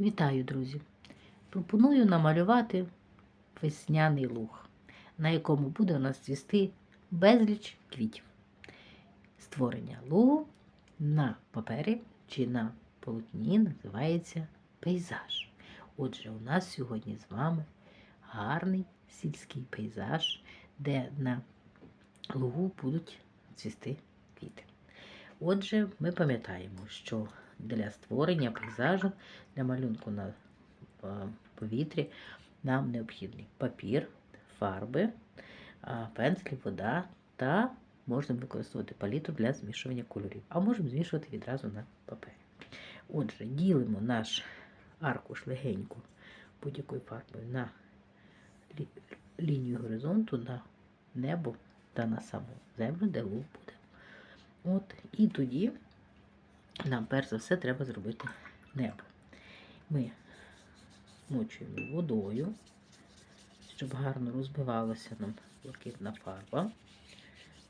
Вітаю, друзі! Пропоную намалювати весняний луг, на якому буде у нас цвісти безліч квітів. Створення лугу на папері чи на полотні називається пейзаж. Отже, у нас сьогодні з вами гарний сільський пейзаж, де на лугу будуть цвісти квіти. Отже, ми пам'ятаємо, що для створення пейзажу, для малюнку на е, повітрі нам необхідний папір, фарби, е, пензлі, вода та можна використовувати палітру для змішування кольорів, а можемо змішувати відразу на папері. Отже, ділимо наш аркуш легенько будь-якою фарбою на лі- лінію горизонту, на небо та на саму землю, де луг буде. От, і тоді нам перш за все треба зробити небо. Ми змочуємо водою, щоб гарно розбивалася нам блакитна фарба.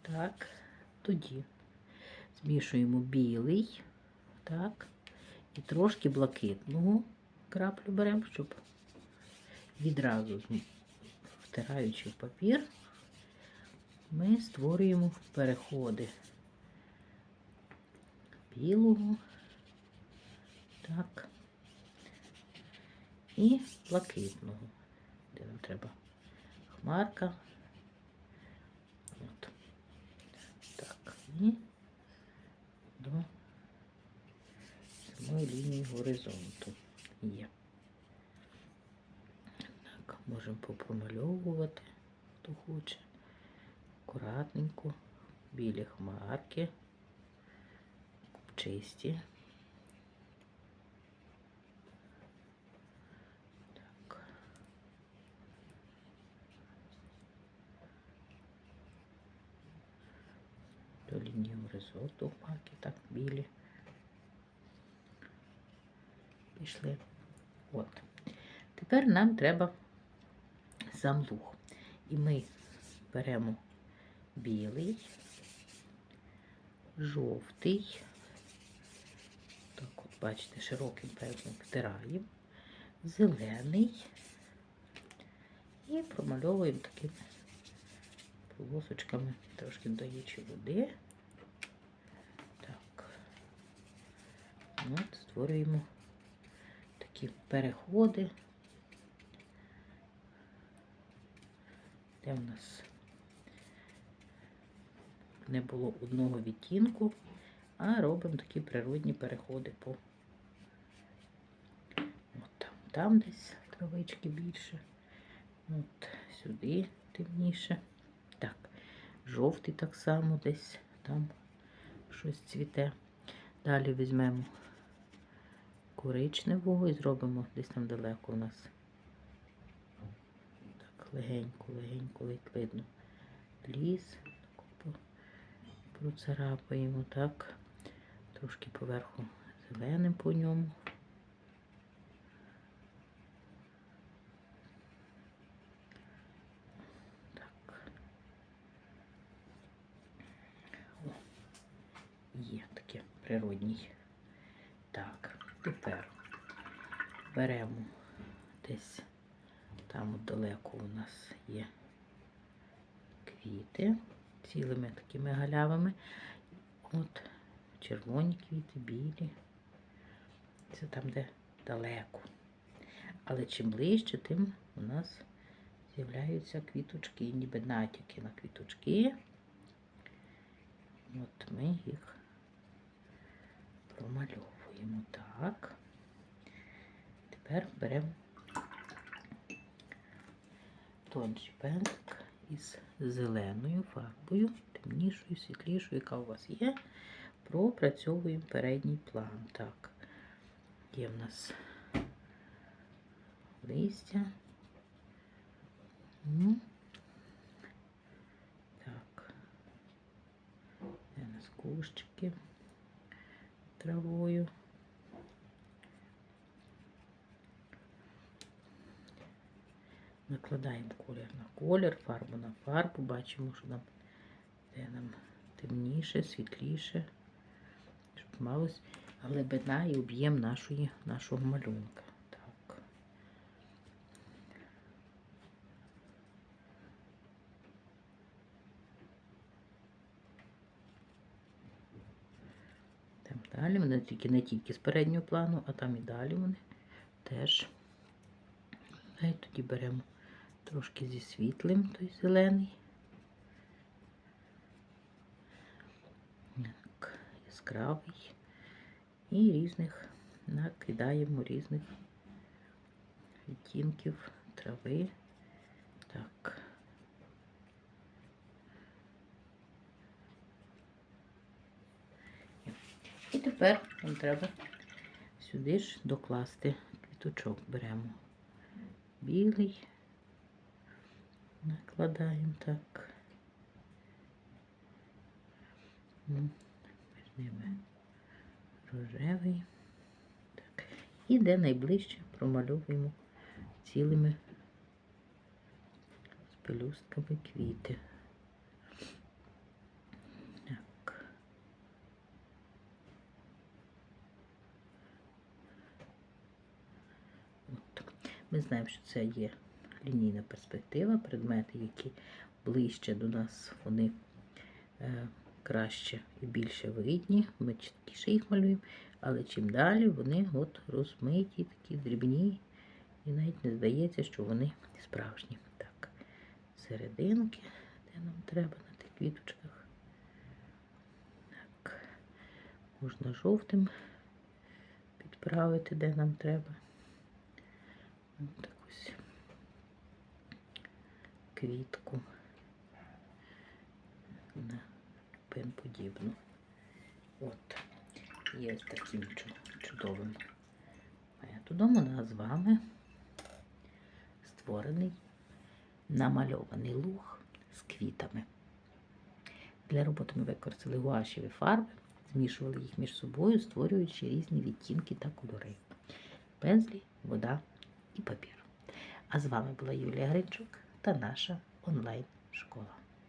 Так, тоді змішуємо білий, так, і трошки блакитного краплю беремо, щоб відразу втираючи в папір, ми створюємо переходи білого, так, і блакитного, де нам треба хмарка. От. Так, і до самої лінії горизонту є. Так, можемо попромальовувати, хто хоче. Акуратненько, білі хмарки чисті. Так. До лінії горизонту хмарки так білі. Пішли. От. Тепер нам треба сам луг. І ми беремо білий, жовтий. Бачите, широким пензлем втираємо, зелений і промальовуємо такими полосочками, трошки додаючи води. Так. От, створюємо такі переходи, де в нас не було одного відтінку а робимо такі природні переходи по там, десь травички більше. От сюди темніше. Так, жовтий так само десь там щось цвіте. Далі візьмемо коричневого і зробимо десь там далеко у нас. Так, легенько, легенько ледь видно. Ліс. Процарапаємо так трошки поверху зеленим по ньому. Так. О, є таке природній. Так, тепер беремо десь там далеко у нас є квіти цілими такими галявами. От червоні квіти, білі. Це там, де далеко. Але чим ближче, тим у нас з'являються квіточки, ніби натяки на квіточки. От ми їх промальовуємо так. Тепер беремо тонший пензлик із зеленою фарбою, темнішою, світлішою, яка у вас є пропрацьовуємо передній план. Так, є в нас листя. Так, є у нас кущики травою. Накладаємо колір на колір, фарбу на фарбу, бачимо, що нам де нам темніше, світліше щоб малось глибина і об'єм нашої, нашого малюнка. Далі вони тільки не тільки з переднього плану, а там і далі вони теж. А й тоді беремо трошки зі світлим, той зелений. Так, яскравий. І різних накидаємо різних відтінків трави. Так. І тепер нам треба сюди ж докласти квіточок. Беремо білий, накладаємо так. Рожевий. Так. І де найближче промальовуємо цілими пелюстками квіти. Так. От. Ми знаємо, що це є лінійна перспектива, предмети, які ближче до нас, вони е, краще і більше видні. Ми чіткіше їх малюємо, але чим далі вони от розмиті, такі дрібні, і навіть не здається, що вони справжні. Так, серединки, де нам треба на тих квіточках. Так, можна жовтим підправити, де нам треба. Так ось квітку на пен-подібну. От. Є таким чудовим методом у нас з вами створений намальований луг з квітами. Для роботи ми використали гуашеві фарби, змішували їх між собою, створюючи різні відтінки та кольори. Пензлі, вода і папір. А з вами була Юлія Гринчук та наша онлайн-школа.